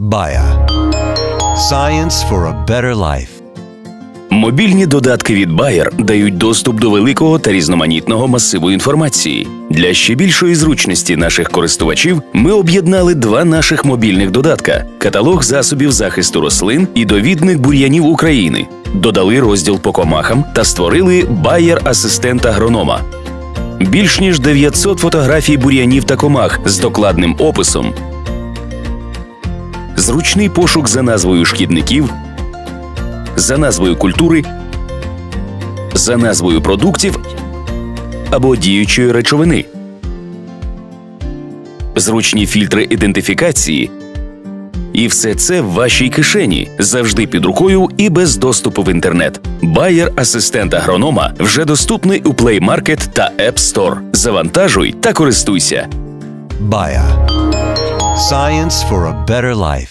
Baya. Science for a better life. Мобільні додатки від Bayer дають доступ до великого та різноманітного масиву інформації. Для ще більшої зручності наших користувачів ми об'єднали два наших мобільних додатка: каталог засобів захисту рослин і довідник бур'янів України. Додали розділ по комахам та створили Bayer асистент агронома. Більш ніж 900 фотографій бур'янів та комах з докладним описом. Зручний пошук за назвою шкідників за назвою культури, за назвою продуктів або діючої речовини, зручні фільтри ідентифікації. І все це в вашій кишені завжди під рукою і без доступу в інтернет. Bayer асистент агронома вже доступний у Play Market та App Store. Завантажуй та користуйся. Baya. Science for a better life.